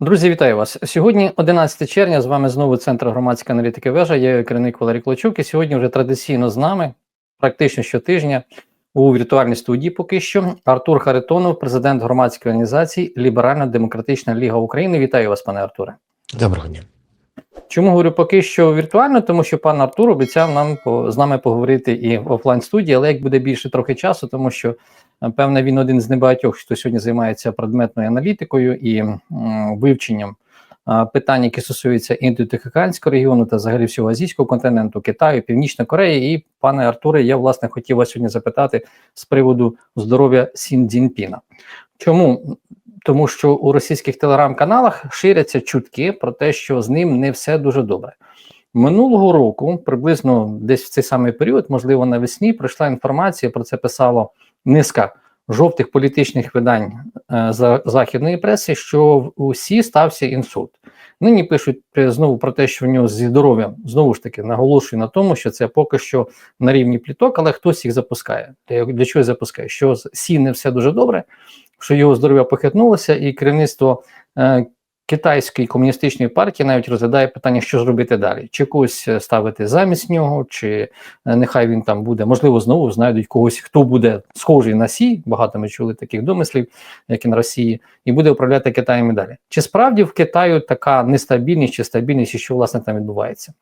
Друзі, вітаю вас. Сьогодні 11 червня. З вами знову Центр громадської аналітики вежа. Я керівник Валерій Клочук. І сьогодні вже традиційно з нами, практично щотижня, у віртуальній студії поки що Артур Харитонов, президент громадської організації Ліберально-Демократична Ліга України. Вітаю вас, пане Артуре. Доброго дня. Чому говорю поки що віртуально? Тому що пан Артур обіцяв нам по, з нами поговорити і в офлайн студії, але як буде більше трохи часу, тому що певне він один з небагатьох, хто сьогодні займається предметною аналітикою і вивченням питань, які стосуються індотихоокеанського регіону та взагалі всього азійського континенту, Китаю, Північної Кореї. І пане Артуре, я власне хотів вас сьогодні запитати з приводу здоров'я Сін Цзіньпіна. Чому? Тому що у російських телеграм-каналах ширяться чутки про те, що з ним не все дуже добре. Минулого року, приблизно десь в цей самий період, можливо, навесні, прийшла інформація, про це писало низка жовтих політичних видань е, за західної преси, що усі стався інсульт. Нині пишуть е, знову про те, що в нього зі здоров'ям знову ж таки наголошую на тому, що це поки що на рівні пліток, але хтось їх запускає. Для, для чого запускає? Що Сі не все дуже добре, що його здоров'я похитнулося, і керівництво е, китайської комуністичної партії навіть розглядає питання, що зробити далі: чи когось е, ставити замість нього, чи е, нехай він там буде, можливо, знову знайдуть когось, хто буде схожий на Сі. Багато ми чули таких домислів, як і на Росії, і буде управляти Китаєм і далі. Чи справді в Китаю така нестабільність чи стабільність, і що власне там відбувається?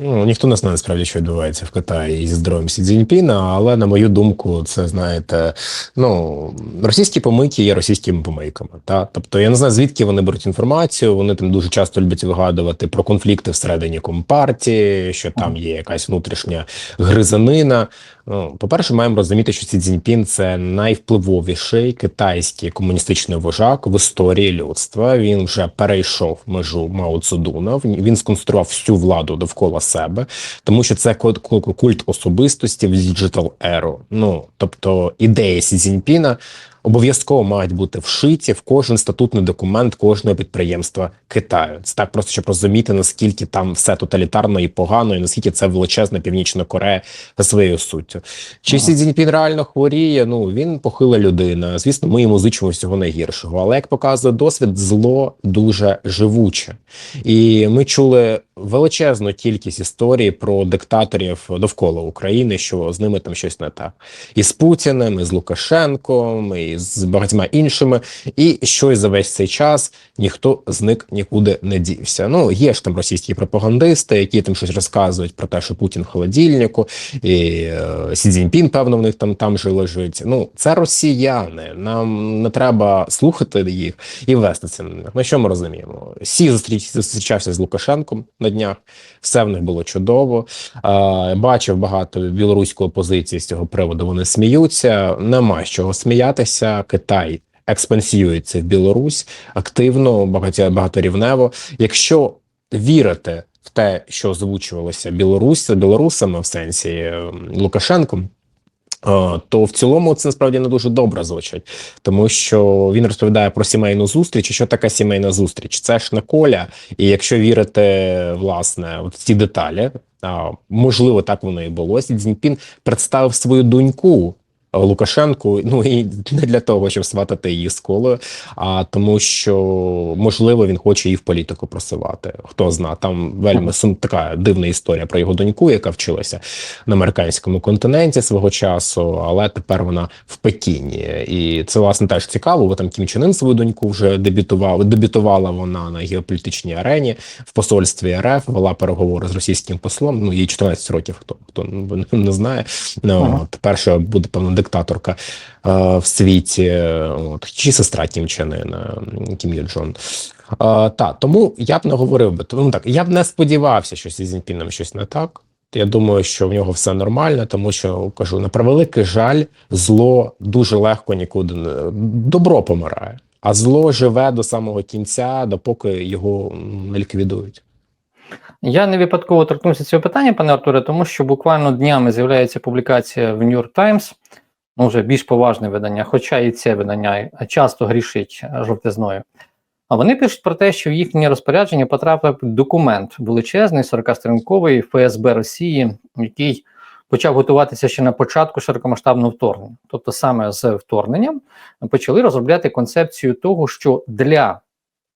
Ну ніхто не знає насправді, що відбувається в Китаї зі здоров'ям Сі Цзіньпіна, але на мою думку, це знаєте, ну російські помийки є російськими помийками. Та тобто я не знаю звідки вони беруть інформацію. Вони там дуже часто люблять вигадувати про конфлікти всередині компартії, що там є якась внутрішня гризанина. Ну, по-перше, маємо розуміти, що Сі Цзіньпін – це найвпливовіший китайський комуністичний вожак в історії людства. Він вже перейшов межу Мао Цзедуна, Він сконструював всю владу довкола себе, тому що це культ особистості в діджитал еру. Ну тобто ідеї Сі Цзіньпіна обов'язково мають бути вшиті в кожен статутний документ кожного підприємства Китаю. Це так просто щоб розуміти наскільки там все тоталітарно і погано, і наскільки це величезна північна Корея за своєю суттю. Чи ага. Сі Цзіньпін реально хворіє? Ну він похила людина. Звісно, ми йому зичимо всього найгіршого. Але як показує досвід, зло дуже живуче, і ми чули. Величезну кількість історій про диктаторів довкола України, що з ними там щось не так, і з Путіним, і з Лукашенком, і з багатьма іншими, і щось за весь цей час ніхто з них нікуди не дівся. Ну є ж там російські пропагандисти, які там щось розказують про те, що Путін в холодильнику, і е, Сі Цзіньпін, певно, в них там там же лежить. Ну це росіяни. Нам не треба слухати їх і вести це на них. Ну що ми розуміємо? Сі зустріч зустрічався з Лукашенком на днях. Все в них було чудово. Бачив багато білоруської опозиції з цього приводу. Вони сміються. Нема з чого сміятися. Китай експансіюється в Білорусь активно, багато, багаторівнево. Якщо вірити в те, що озвучувалося Білорусь білорусами в сенсі Лукашенком. То в цілому це насправді не дуже добре звучить, тому що він розповідає про сімейну зустріч. і Що така сімейна зустріч? Це ж не коля, і якщо вірити власне в ці деталі, можливо, так воно і було. Цзіньпін представив свою доньку Лукашенку, ну і не для того, щоб сватати її з колою, а тому, що можливо він хоче її в політику просувати. Хто зна, там вельми сум така дивна історія про його доньку, яка вчилася на американському континенті свого часу, але тепер вона в Пекіні, і це власне теж цікаво. Бо там Кім Чен Ын свою доньку вже дебютував. Дебютувала вона на геополітичній арені в посольстві РФ. Вела переговори з російським послом. Ну їй 14 років. Хто хто не знає, ну ага. тепер що буде певно диктаторка е, в світі, от, чи сестра Чен Кім Є Джон. Е, та, тому я б не говорив би. Тому так, я б не сподівався, що зі Зінпіном щось не так. Я думаю, що в нього все нормально, тому що кажу на превеликий жаль, зло дуже легко нікуди не добро помирає, а зло живе до самого кінця, допоки його не ліквідують. Я не випадково торкнувся цього питання, пане Артуре, тому що буквально днями з'являється публікація в New York Times, ну вже більш поважне видання, хоча і це видання часто грішить жовтизною. А вони пишуть про те, що в їхнє розпорядження потрапив документ величезний, 40-сторінковий ФСБ Росії, який почав готуватися ще на початку широкомасштабного вторгнення. Тобто, саме з вторгненням почали розробляти концепцію того, що для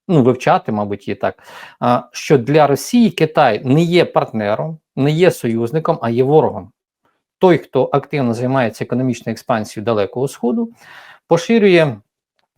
ну вивчати, мабуть, і так, що для Росії Китай не є партнером, не є союзником, а є ворогом. Той, хто активно займається економічною експансією Далекого Сходу, поширює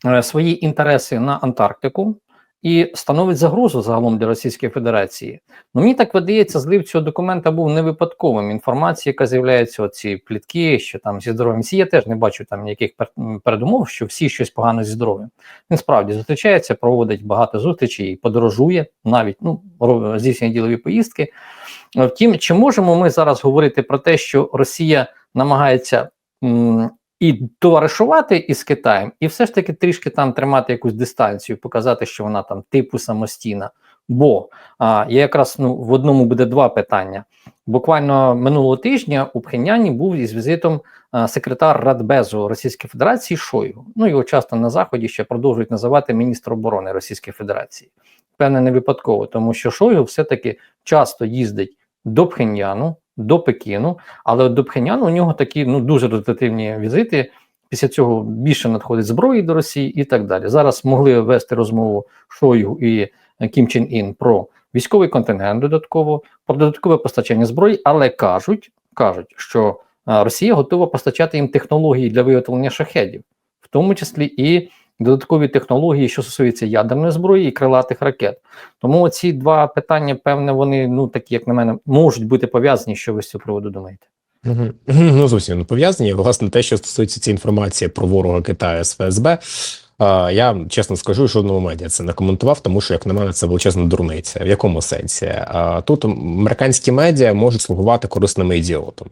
е, свої інтереси на Антарктику і становить загрозу загалом для Російської Федерації. Ну мені так видається, злив цього документа був не випадковим. Інформація, яка з'являється, оці плітки, що там зі здоров'ям всі, я теж не бачу там ніяких пер- передумов, що всі щось погано зі здоров'ям. Він справді зустрічається, проводить багато зустрічей, подорожує, навіть ну здійснює ділові поїздки. Втім, чи можемо ми зараз говорити про те, що Росія намагається м, і товаришувати із Китаєм, і все ж таки трішки там тримати якусь дистанцію, показати, що вона там типу самостійна. Бо а, я якраз ну, в одному буде два питання. Буквально минулого тижня у Пхеняні був із візитом а, секретар Радбезу Російської Федерації Шойгу. Ну його часто на заході ще продовжують називати міністр оборони Російської Федерації. Певне, не випадково, тому що Шойгу все-таки часто їздить до Пхеньяну, до Пекіну, але до Пхеньяну у нього такі ну дуже результативні візити. Після цього більше надходить зброї до Росії і так далі. Зараз могли вести розмову Шойгу і Кім Чен Ін про військовий контингент додатково, про додаткове постачання зброї, але кажуть, кажуть, що е, Росія готова постачати їм технології для виготовлення шахедів, в тому числі і додаткові технології, що стосується ядерної зброї і крилатих ракет. Тому ці два питання, певне, вони ну такі, як на мене, можуть бути пов'язані. Що ви з цього приводу думаєте? Ну, зовсім пов'язані. Власне, те, що стосується цієї інформації про ворога Китаю з ФСБ, я чесно скажу, жодного медіа це не коментував, тому що, як на мене, це величезна дурниця. В якому сенсі? Тут американські медіа можуть слугувати корисними ідіотом.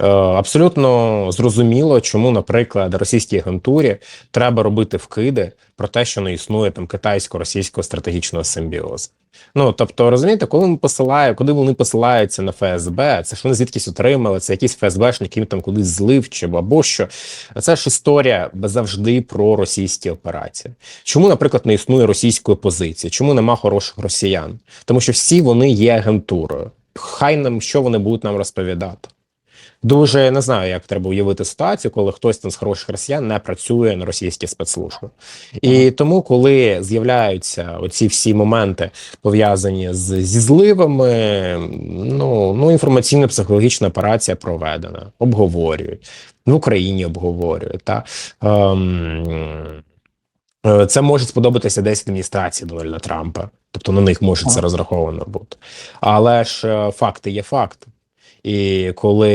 Е, Абсолютно зрозуміло, чому, наприклад, російській агентурі треба робити вкиди про те, що не існує там китайсько-російського стратегічного симбіозу. Ну тобто, розумієте, коли ми посилаємо, куди вони посилаються на ФСБ, це ж вони звідкись отримали, це якийсь ФСБшник, який там кудись злив чи або що. Це ж історія завжди про російські операції. Чому, наприклад, не існує російської позиції? Чому нема хороших росіян? Тому що всі вони є агентурою. Хай нам що вони будуть нам розповідати. Дуже не знаю, як треба уявити ситуацію, коли хтось там з хороших росіян не працює на російські спецслужби. І тому, коли з'являються оці всі моменти пов'язані з зі зливами, ну, ну інформаційно-психологічна операція проведена, обговорюють в Україні обговорюють. Та ем, це може сподобатися десь адміністрації Дональда Трампа, тобто на них може це розраховано бути. Але ж е, факти є факти. І коли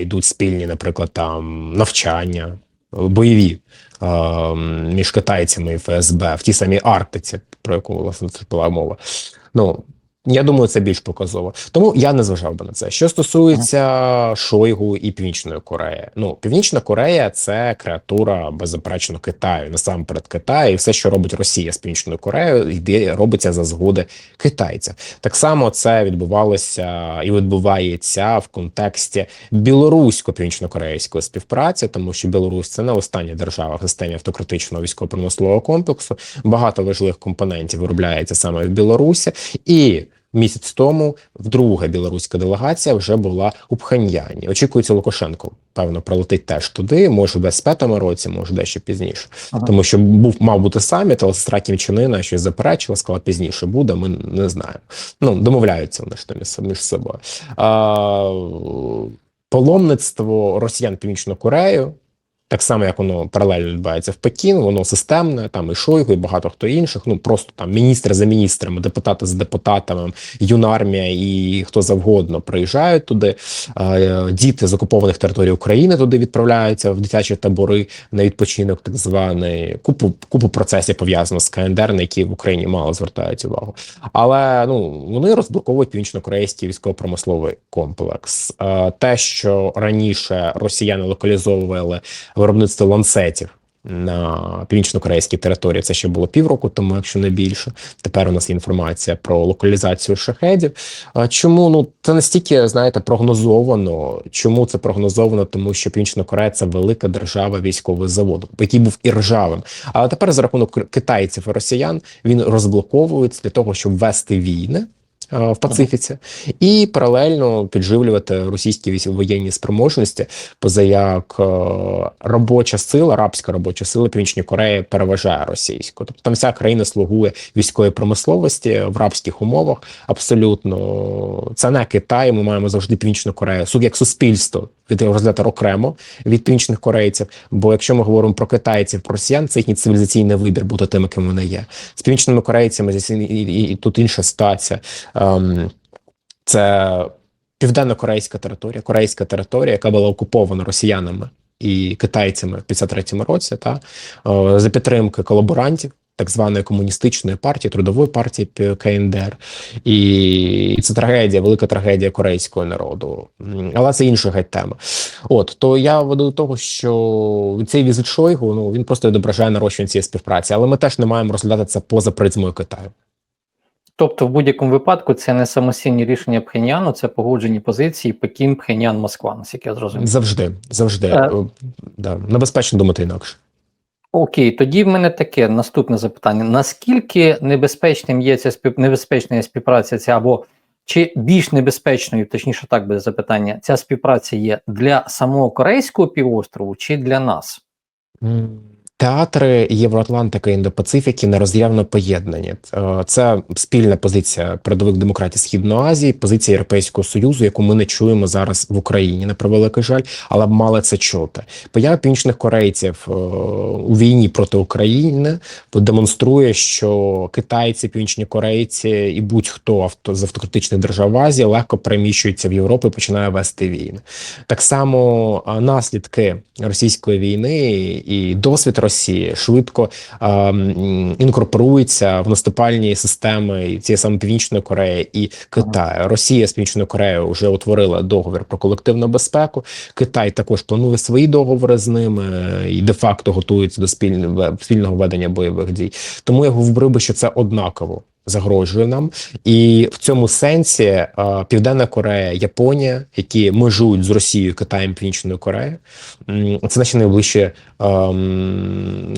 йдуть спільні, наприклад, там навчання, бойові е, між китайцями і ФСБ в тій самій Арктиці, про яку власне це була мова. Ну я думаю, це більш показово. Тому я не зважав би на це. Що стосується Шойгу і Північної Кореї, ну Північна Корея це креатура беззаперечно Китаю, насамперед Китаю, і все, що робить Росія з Північною Кореєю, йде робиться за згоди китайців. Так само це відбувалося і відбувається в контексті білорусько-північно-корейської співпраці, тому що Білорусь це не остання держава в системі автократичного військово-промислового комплексу. Багато важливих компонентів виробляється саме в Білорусі і. Місяць тому вдруга білоруська делегація вже була у Пхеньяні. Очікується Лукашенко. Певно, прилетить теж туди. Може, в 25-му році, може дещо пізніше. Ага. Тому що був мав бути саміт, але сестра Кім щось заперечила, сказала пізніше буде. Ми не знаємо. Ну домовляються вони ж там між- собою. А, паломництво росіян в Північну Корею. Так само, як воно паралельно відбувається в Пекін, воно системне, там і Шойгу, і багато хто інших. Ну просто там міністри за міністрами, депутати за депутатами, юнармія і хто завгодно приїжджають туди. Е, Діти з окупованих територій України туди відправляються в дитячі табори на відпочинок, так званий. Купу купу процесів пов'язано з КНДР, на які в Україні мало звертають увагу. Але ну вони розблоковують північно-корейський військово-промисловий комплекс. Е, Те, що раніше росіяни локалізовували виробництво ланцетів. На північно-корейській території це ще було півроку тому, якщо не більше. Тепер у нас є інформація про локалізацію шахедів. Чому ну це настільки знаєте прогнозовано? Чому це прогнозовано? Тому що Північна Корея це велика держава військового заводу, який був і ржавим. Але тепер за рахунок китайців і росіян він розблоковується для того, щоб вести війни. Е, в Пацифіці, і паралельно підживлювати російські воєнні спроможності, поза як е, робоча сила, арабська робоча сила Північної Кореї переважає російську. Тобто там вся країна слугує військової промисловості в рабських умовах. Абсолютно це не Китай. Ми маємо завжди Північну Корею як суспільство від розглядати окремо від північних корейців. Бо якщо ми говоримо про китайців, про росіян, це їхній цивілізаційний вибір бути тими, ким вони є. З північними корейцями здесь і, і, і тут інша ситуація. Ем, це південно-корейська територія, корейська територія, яка була окупована росіянами і китайцями в 53-му році, та е, за підтримки колаборантів. Так званої комуністичної партії, трудової партії КНДР, і це трагедія, велика трагедія корейського народу. Але це інша геть тема. От то я веду до того, що цей візит Шойгу ну він просто відображає нарощування цієї співпраці, але ми теж не маємо розглядати це поза призмою Китаю. Тобто, в будь-якому випадку це не самостійні рішення Пхеняну, це погоджені позиції Пекін, Пхенян, Москва, наскільки я зрозумів. Завжди, завжди Е. Е, да, небезпечно думати інакше. Окей, тоді в мене таке наступне запитання: наскільки небезпечним є ця спів... небезпечна співпраця ця або чи більш небезпечною, точніше так буде запитання, ця співпраця є для самого Корейського півострову чи для нас? Театри Євроатлантики і Індопацифіки нероз'явно поєднані. Е, Це спільна позиція передових демократій Східної Азії, позиція Європейського Союзу, яку ми не чуємо зараз в Україні, на превеликий жаль, але б мали це чути. Поява північних корейців е, у війні проти України демонструє, що китайці, північні корейці і будь-хто авто з автократичних держав в Азії легко переміщується в Європу і починає вести війни. Так само наслідки російської війни і досвід Росії швидко а, інкорпорується в наступальні системи цієї саме Північної Кореї і Китаю. Росія з Північною Кореєю вже утворила договір про колективну безпеку. Китай також планує свої договори з ними і де-факто готується до спільного спільного ведення бойових дій. Тому я говорю би, що це однаково загрожує нам, і в цьому сенсі е, Південна Корея, Японія, які межують з Росією, Китаєм, Північною Кореєю, це наші найближчі ем,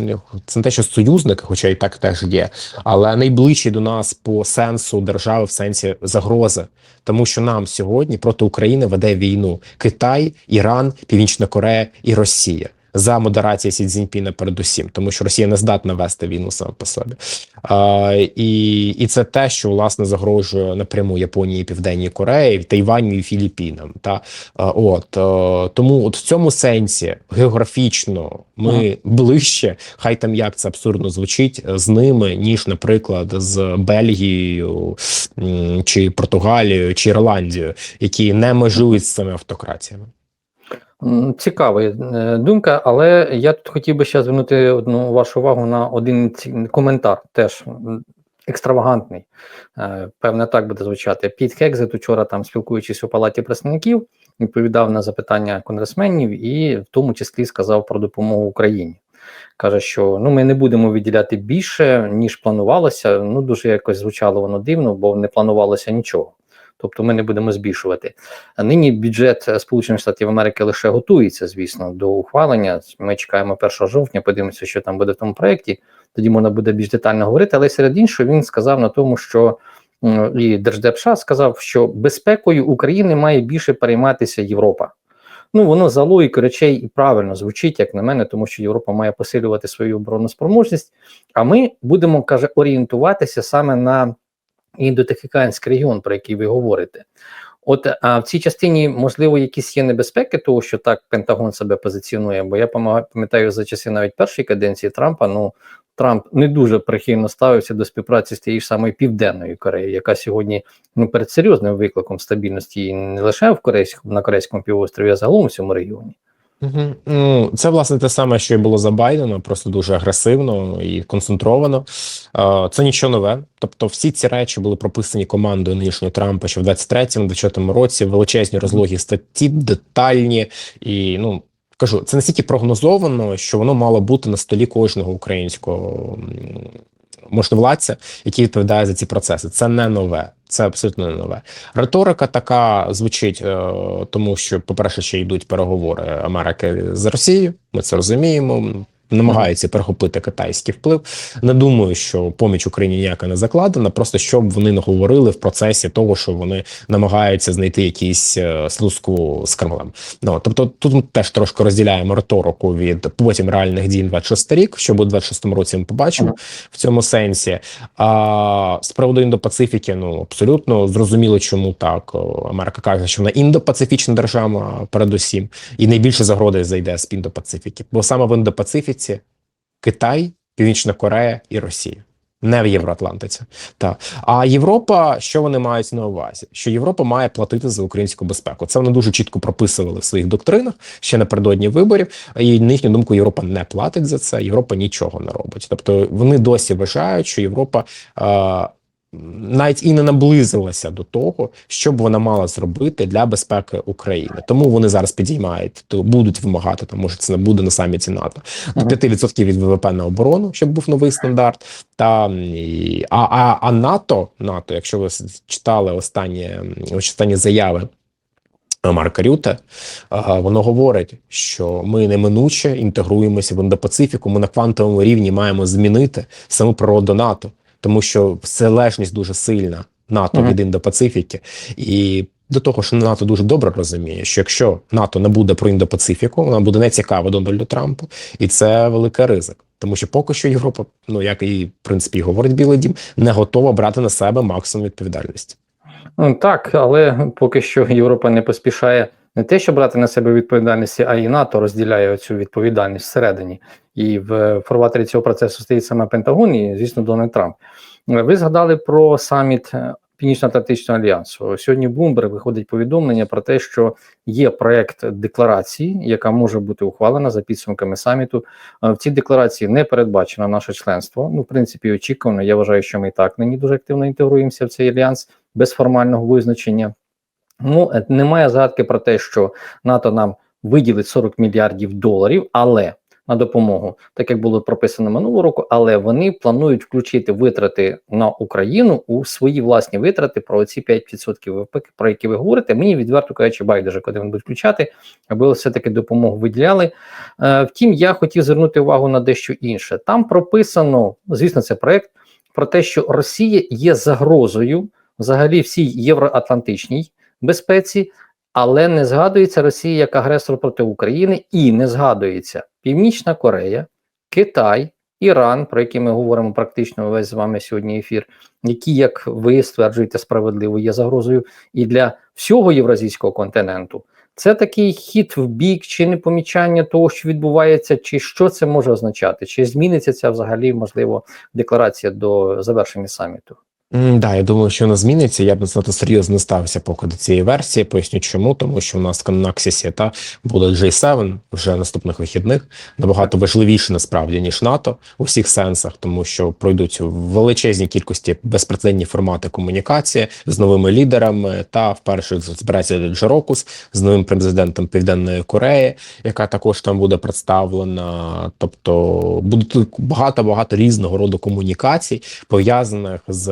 це не те, що союзники, хоча і так теж є, але найближчі до нас по сенсу держави в сенсі загрози, тому що нам сьогодні проти України веде війну Китай, Іран, Північна Корея і Росія. За модерації Сі Цзіньпіна передусім, тому що Росія не здатна вести війну саме по собі, а, і, і це те, що власне загрожує напряму Японії, Південній Кореї, Тайваню і Філіппінам. Та а, от е, тому, от в цьому сенсі географічно ми ближче, хай там як це абсурдно звучить з ними, ніж, наприклад, з Бельгією чи Португалією чи Ірландією, які не межують з цими автократіями. Цікава е, думка, але я тут хотів би ще звернути одну вашу увагу на один коментар, теж екстравагантний. Е, Певне, так буде звучати. Піт Хекзет учора, там спілкуючись у палаті представників, відповідав на запитання конгресменів і в тому числі сказав про допомогу Україні. Каже, що ну ми не будемо виділяти більше, ніж планувалося. Ну дуже якось звучало воно дивно, бо не планувалося нічого. Тобто ми не будемо збільшувати. А нині бюджет Сполучених Штатів Америки лише готується, звісно, до ухвалення. Ми чекаємо 1 жовтня, подивимося, що там буде в тому проєкті. Тоді можна буде більш детально говорити. Але серед іншого він сказав на тому, що і Держдеп США сказав, що безпекою України має більше перейматися Європа. Ну, воно за логікою речей і правильно звучить, як на мене, тому що Європа має посилювати свою оборонну спроможність. А ми будемо каже орієнтуватися саме на індотихіканський регіон, про який ви говорите. От а в цій частині, можливо, якісь є небезпеки, того що так Пентагон себе позиціонує. Бо я пам'ятаю за часи навіть першої каденції Трампа. Ну Трамп не дуже прихильно ставився до співпраці з тією ж самою Південною Кореєю, яка сьогодні ну перед серйозним викликом стабільності не лише в Корейському на Корейському півострові, а загалом у цьому регіоні. Угу. Ну, це власне те саме, що і було за Байдена, просто дуже агресивно і концентровано. Це нічого нове. Тобто, всі ці речі були прописані командою нинішнього Трампа ще в 23-24 році. Величезні розлогі статті, детальні і ну. Кажу, це настільки прогнозовано, що воно мало бути на столі кожного українського можновладця, який відповідає за ці процеси. Це не нове, це абсолютно не нове. Риторика така звучить, е, тому що, по-перше, ще йдуть переговори Америки з Росією. Ми це розуміємо. Намагаються перехопити китайський вплив. Не думаю, що поміч Україні ніяка не закладена, просто щоб вони не говорили в процесі того, що вони намагаються знайти якісь е, слузку з Кремлем. Ну тобто, тут ми теж трошки розділяємо риторику від потім реальних дій 26 рік. Що буде в 26 році, ми побачимо в цьому сенсі. А з приводу індопацифіки, ну абсолютно зрозуміло, чому так Америка каже, що вона індопацифічна держава, передусім, і найбільше загроди зайде з індопацифіки. Бо саме в індопацифіці Китай, Північна Корея і Росія. Не в Євроатлантиці, так а Європа, що вони мають на увазі? Що Європа має платити за українську безпеку? Це вони дуже чітко прописували в своїх доктринах ще напередодні виборів. І на їхню думку, Європа не платить за це. Європа нічого не робить. Тобто вони досі вважають, що Європа е, навіть і не наблизилася до того, що б вона мала зробити для безпеки України. Тому вони зараз підіймають, то будуть вимагати, там може це не буде на саміті НАТО до Мгм. 5% від ВВП на оборону, щоб був новий стандарт. Та і, а, а, а НАТО, НАТО, якщо ви читали останні, останні заяви. Марка Рюте, воно говорить, що ми неминуче інтегруємося в індопацифіку. Ми на квантовому рівні маємо змінити саму природу НАТО, тому що залежність дуже сильна НАТО Мгм. від індопацифіки. І до того ж, НАТО дуже добре розуміє, що якщо НАТО не буде про індопацифіку, вона буде не цікава Дональду Трампу, і це великий ризик. Тому що поки що Європа, ну як і в принципі говорить Білий Дім, не готова брати на себе максимум відповідальності. Ну, Так, але поки що Європа не поспішає не те, що брати на себе відповідальність, а і НАТО розділяє цю відповідальність всередині. І в форватері цього процесу стоїть саме Пентагон і, звісно, Дональд Трамп. Ви згадали про саміт е, Північно-Атлантичного альянсу. Сьогодні Bloomberg виходить повідомлення про те, що є проект декларації, яка може бути ухвалена за підсумками саміту. Е, В цій декларації не передбачено наше членство. Ну, в принципі, очікувано. Я вважаю, що ми і так нині дуже активно інтегруємося в цей альянс без формального визначення. Ну, е, немає згадки про те, що НАТО нам виділить 40 мільярдів доларів, але на допомогу, так як було прописано минулого року, але вони планують включити витрати на Україну у свої власні витрати про ці 5% ВВП, про які ви говорите. Мені відверто кажучи, байдуже, куди вони будуть включати, аби все-таки допомогу виділяли. Е, втім, я хотів звернути увагу на дещо інше. Там прописано, звісно, це проект про те, що Росія є загрозою взагалі всій євроатлантичній безпеці, але не згадується Росія як агресор проти України, і не згадується Північна Корея, Китай, Іран, про які ми говоримо практично весь з вами сьогодні ефір, які, як ви стверджуєте, справедливо є загрозою і для всього євразійського континенту. Це такий хід в бік чи непомічання того, що відбувається, чи що це може означати? Чи зміниться ця взагалі можливо декларація до завершення саміту? Да, я думаю, що вона зміниться. Я б занадто серйозно не ставився поки до цієї версії. Поясню чому, тому що в нас на Наксісі та буде J7 вже наступних вихідних. Набагато важливіше насправді ніж НАТО у всіх сенсах, тому що пройдуть в величезній кількості безпрецедентні формати комунікації з новими лідерами. Та вперше збирається Джерокус з новим президентом Південної Кореї, яка також там буде представлена. Тобто буде багато багато різного роду комунікацій пов'язаних з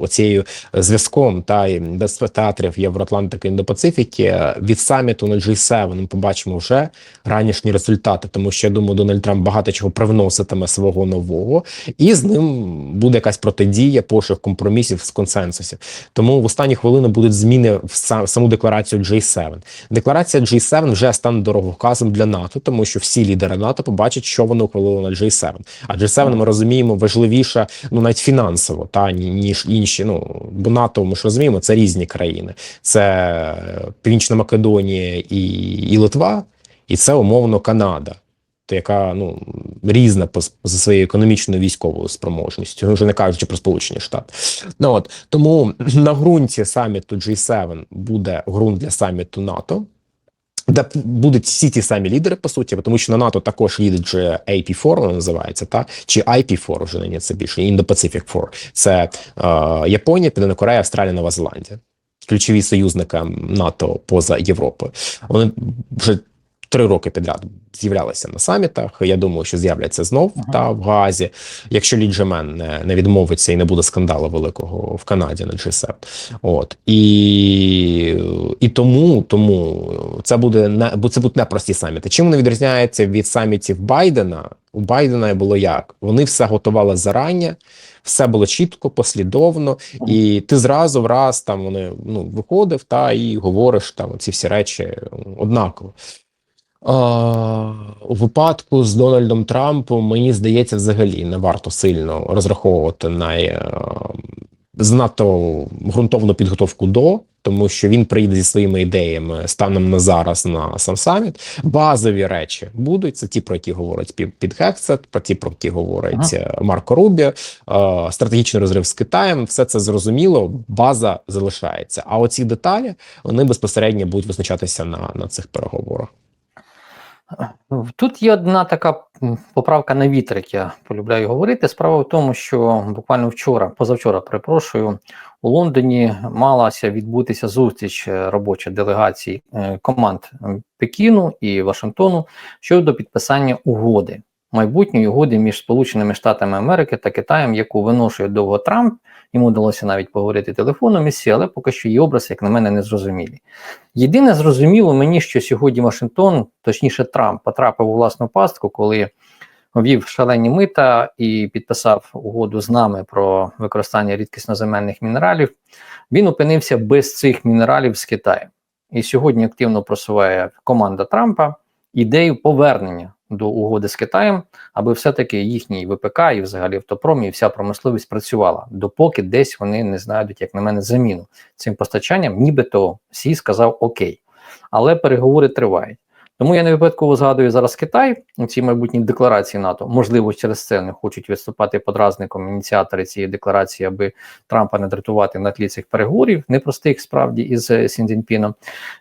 оцією зв'язком та й без театрів Євроатлантики Індопацифіки від саміту на G7 ми побачимо вже ранішні результати, тому що я думаю, Дональд Трамп багато чого привноситиме свого нового, і з ним буде якась протидія, пошук компромісів з консенсусів. Тому в останні хвилини будуть зміни в са- саму декларацію G7. Декларація G7 вже стане дороговказом для НАТО, тому що всі лідери НАТО побачать, що вони ухвалили на G7. А G7, ми розуміємо, важливіша ну навіть фінансово, та ні- ніж інші. Ну бо НАТО, ми ж розуміємо, це різні країни. Це Північна Македонія і, і Литва, і це умовно Канада. Яка ну різна по за своєю економічною військовою спроможністю, вже не кажучи про Сполучені Штати. Ну от тому на ґрунті саміту G7 буде ґрунт для саміту НАТО. Де будуть всі ті самі лідери, по суті, тому що на НАТО також їде вже AP4, вона називається, та чи IP4, вже нині це більше Indo-Pacific 4. Це е, Японія, Південна Корея, Австралія, Нова Зеландія. Ключові союзники НАТО поза Європою. Вони вже три роки підряд з'являлися на самітах. Я думаю, що з'являться знов Ага. та в Газі, якщо Лі Джемен не, не відмовиться і не буде скандалу великого в Канаді на G7. От і, і тому, тому це буде не бо це будуть непрості саміти. Чим вони відрізняються від самітів Байдена У Байдена було як? Вони все готували зарані, все було чітко, послідовно, і ти зразу враз там вони ну виходив та і говориш там ці всі речі однаково. У випадку з Дональдом Трампом, мені здається, взагалі не варто сильно розраховувати на е, занадто ґрунтовну підготовку до, тому що він прийде зі своїми ідеями станом на зараз на сам саміт. Базові речі будуть це ті, про які говорить Пі- Піт Гексет, про ті, про які говорить е, Марко Рубіо, е, стратегічний розрив з Китаєм. Все це зрозуміло, база залишається. А оці деталі вони безпосередньо будуть визначатися на, на цих переговорах. Тут є одна така поправка на вітер, як я полюбляю говорити. Справа в тому, що буквально вчора, позавчора, перепрошую, у Лондоні малася відбутися зустріч е, робоча делегацій е, команд Пекіну і Вашингтону щодо підписання угоди, майбутньої угоди між Сполученими Штатами Америки та Китаєм, яку виношує довго Трамп. Йому вдалося навіть поговорити телефоном із Сі, але поки що її образ, як на мене, не зрозумілі. Єдине зрозуміло мені, що сьогодні Вашингтон, точніше Трамп, потрапив у власну пастку, коли ввів шалені мита і підписав угоду з нами про використання рідкісноземельних мінералів. Він опинився без цих мінералів з Китаю. І сьогодні активно просуває команда Трампа ідею повернення до угоди з Китаєм, аби все-таки їхній ВПК і взагалі автопром і вся промисловість працювала, допоки десь вони не знайдуть, як на мене, заміну цим постачанням, нібито Сі сказав Окей. Але переговори тривають. Тому я не випадково згадую зараз Китай у цій майбутній декларації НАТО. Можливо, через це не хочуть виступати подразником ініціатори цієї декларації, аби Трампа не дратувати на тлі цих переговорів, непростих справді із е, Сіндзінпіном.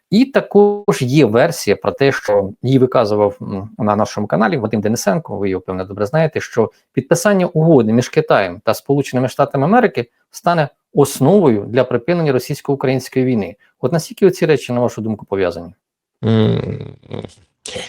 І також є версія про те, що її виказував на нашому каналі Вадим Денисенко. Ви його певно добре знаєте, що підписання угоди між Китаєм та Сполученими Штатами Америки стане основою для припинення російсько-української війни. От наскільки ці речі, на вашу думку, пов'язані?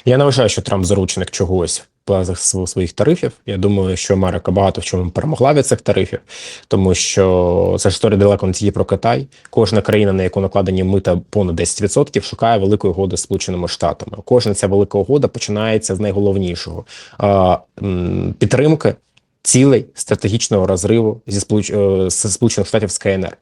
Я не вважаю, що Трамп заручник чогось в плазах своїх тарифів. Я думаю, що Америка багато в чому перемогла від цих тарифів, тому що це ж історія далеко не тільки про Китай. Кожна країна, на яку накладені мита понад 10%, шукає великої угоди з Сполученими Штатами. Кожна ця велика угода починається з найголовнішого підтримки цілей стратегічного розриву зі е, Сполучених Штатів з КНР.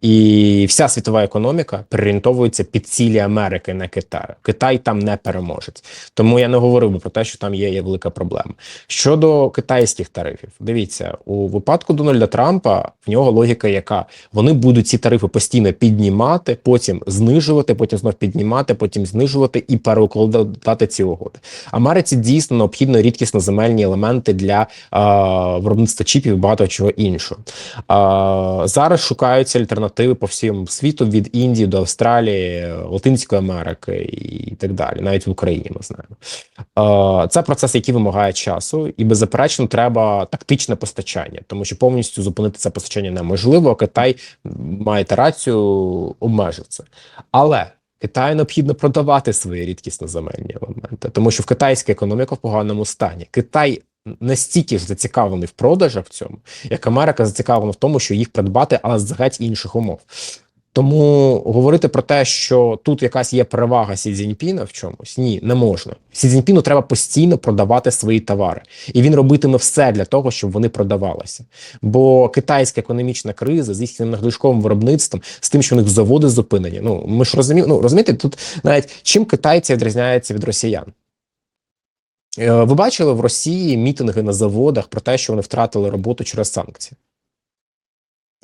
І вся світова економіка переорієнтовується під цілі Америки на Китай. Китай там не переможець. Тому я не говорив би про те, що там є, є велика проблема. Щодо китайських тарифів, дивіться, у випадку Дональда Трампа в нього логіка, яка вони будуть ці тарифи постійно піднімати, потім знижувати, потім знов піднімати, потім знижувати і переукладати ці угоди. Америці дійсно необхідно рідкісно земельні елементи для а, виробництва чіпів і багато чого іншого. А, зараз шукаються альтернативи по всьому світу від Індії до Австралії, Латинської Америки і так далі, навіть в Україні ми знаємо. Це процес, який вимагає часу, і беззаперечно треба тактичне постачання, тому що повністю зупинити це постачання неможливо. Китай маєте рацію, обмежив це. Але Китаю необхідно продавати свої рідкісно земельні елементи, тому що в китайська економіка в поганому стані. Китай настільки ж зацікавлений в продажах в цьому, як Америка зацікавлена в тому, що їх придбати, але з геть інших умов. Тому говорити про те, що тут якась є перевага Сі Цзіньпіна в чомусь, ні, не можна. Сі Цзіньпіну треба постійно продавати свої товари, і він робитиме все для того, щоб вони продавалися. Бо китайська економічна криза з їхнім надлишковим виробництвом, з тим, що у них заводи зупинені. Ну ми ж розуміємо, ну розумієте, тут навіть чим китайці відрізняються від росіян. Е, Ви бачили в Росії мітинги на заводах про те, що вони втратили роботу через санкції.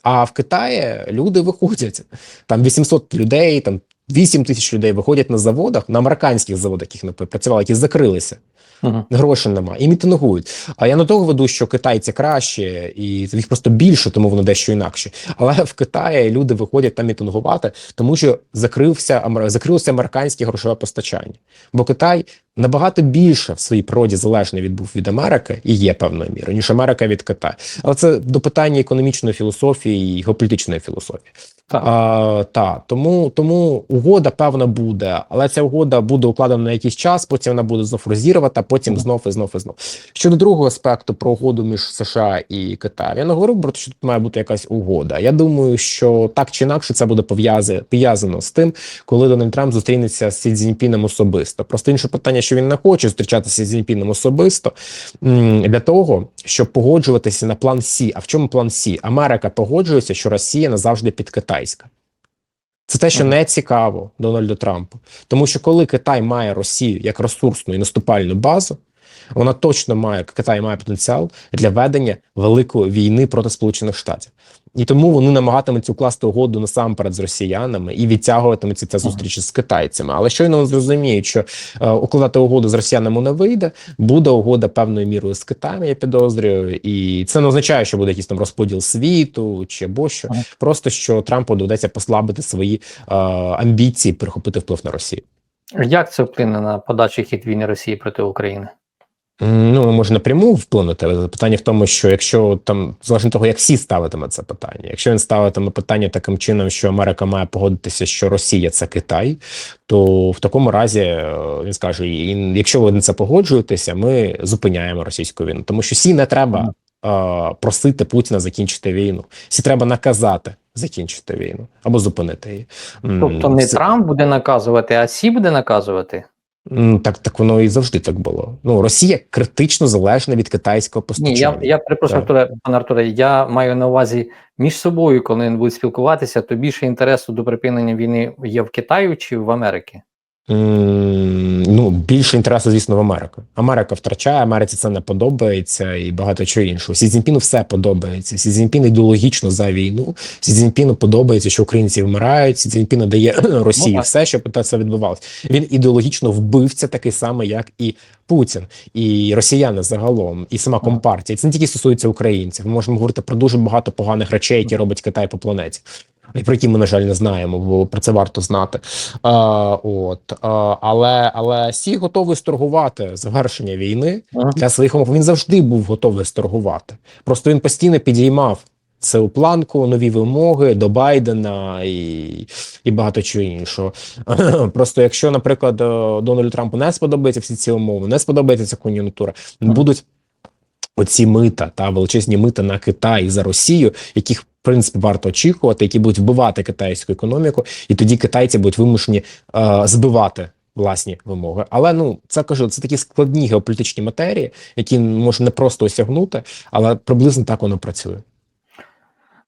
А в Китаї люди виходять. Там 800 людей, там 8 тисяч людей виходять на заводах, на американських заводах, яких не працювали, які закрилися. Угу. Грошей немає і мітингують. А я не того веду, що китайці краще, і їх просто більше, тому вони дещо інакше. Але в Китаї люди виходять там мітингувати, тому що закрився закрилося американське грошове постачання. Бо Китай набагато більше в своїй природі залежний від був від Америки і є певною мірою, ніж Америка від Китаю. Але це до питання економічної філософії і геополітичної філософії. Так. А, та, тому, тому угода певна буде, але ця угода буде укладена на якийсь час, потім вона буде знов розірвана. а потім знов і знов і знов. Щодо другого аспекту про угоду між США і Китаєм, я не говорив про те, що тут має бути якась угода. Я думаю, що так чи інакше це буде пов'язано пов'язано з тим, коли Дональд Трамп зустрінеться з Сі Цзіньпіном особисто. Просто інше питання, що він не хоче зустрічатися з Цзіньпіном особисто для того, щоб погоджуватися на план Сі. А в чому план Сі? Америка погоджується, що Росія назавжди підкитайська. Це те, що не цікаво Дональду Трампу, тому що коли Китай має Росію як ресурсну і наступальну базу, вона точно має Китай має потенціал для ведення великої війни проти Сполучених Штатів, і тому вони намагатимуться укласти угоду насамперед з росіянами і відтягуватимуться ця зустріч з китайцями. Але щойно зрозуміють, що е, укладати угоду з росіянами не вийде, буде угода певною мірою з Китаєм, я підозрюю, і це не означає, що буде якийсь там розподіл світу чи або що. Ага. Просто що Трампу доведеться послабити свої е, амбіції, перехопити вплив на Росію. Як це вплине на подальший хід війни Росії проти України? Ну, може напряму вплинути, але питання в тому, що якщо там залежно того, як всі ставитиме це питання, якщо він ставитиме питання таким чином, що Америка має погодитися, що Росія це Китай, то в такому разі е, він скаже: якщо ви на це погоджуєтеся, ми зупиняємо російську війну, тому що сі не треба е, просити Путіна закінчити війну, сі треба наказати закінчити війну або зупинити її. Тобто не Трамп буде наказувати, а Сі буде наказувати. Так, так воно і завжди так було. Ну, Росія критично залежна від китайського Ні, я, я перепрошую, Артуре, пане Артуре, я маю на увазі між собою, коли вони будуть спілкуватися, то більше інтересу до припинення війни є в Китаю чи в Америці? М, Ну, більше інтересу, звісно, в Америку. Америка втрачає, Америці це не подобається і багато чого іншого. Сі Цзіньпіну все подобається. Сі Цзіньпін ідеологічно за війну. Сі Цзіньпіну подобається, що українці вмирають. Сі Цзіньпіну дає Росії так. все, щоб це відбувалося. Він ідеологічно вбивця, такий самий, як і Путін, і росіяни загалом, і сама компартія. Це не тільки стосується українців. Ми можемо говорити про дуже багато поганих речей, які робить Китай по планеті. І про які ми, на жаль, не знаємо, бо про це варто знати. А, от, а, але, але Сі готовий сторгувати завершення війни Ага. для своїх умов. Він завжди був готовий сторгувати. Просто він постійно підіймав цю планку, нові вимоги до Байдена і, і багато чого іншого. Просто якщо, наприклад, е, Дональду Трампу не сподобаються всі ці умови, не сподобається ця кон'юнктура, Ага. будуть оці мита та величезні мита на Китай за Росію, яких в принципі варто очікувати, які будуть вбивати китайську економіку, і тоді китайці будуть вимушені е, збивати. Власні вимоги, але ну це кажу, це такі складні геополітичні матерії, які можна не просто осягнути, але приблизно так воно працює.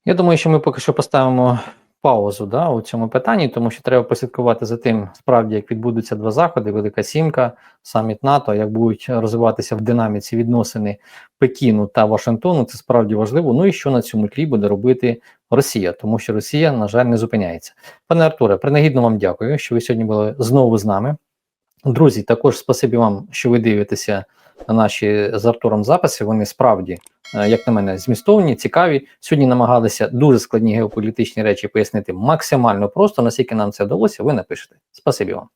Я думаю, що ми поки що поставимо паузу да, у цьому питанні, тому що треба послідкувати за тим, справді, як відбудуться два заходи: Велика Сімка, саміт НАТО, як будуть розвиватися в динаміці відносини Пекіну та Вашингтону. Це справді важливо. Ну і що на цьому тлі буде робити Росія, тому що Росія, на жаль, не зупиняється. Пане Артуре, принагідно вам дякую, що ви сьогодні були знову з нами. Друзі, також спасибі вам, що ви дивитеся наші з Артуром записи. Вони справді, е, як на мене, змістовні, цікаві. Сьогодні намагалися дуже складні геополітичні речі пояснити максимально просто. Наскільки нам це вдалося, ви напишете. Спасибі вам.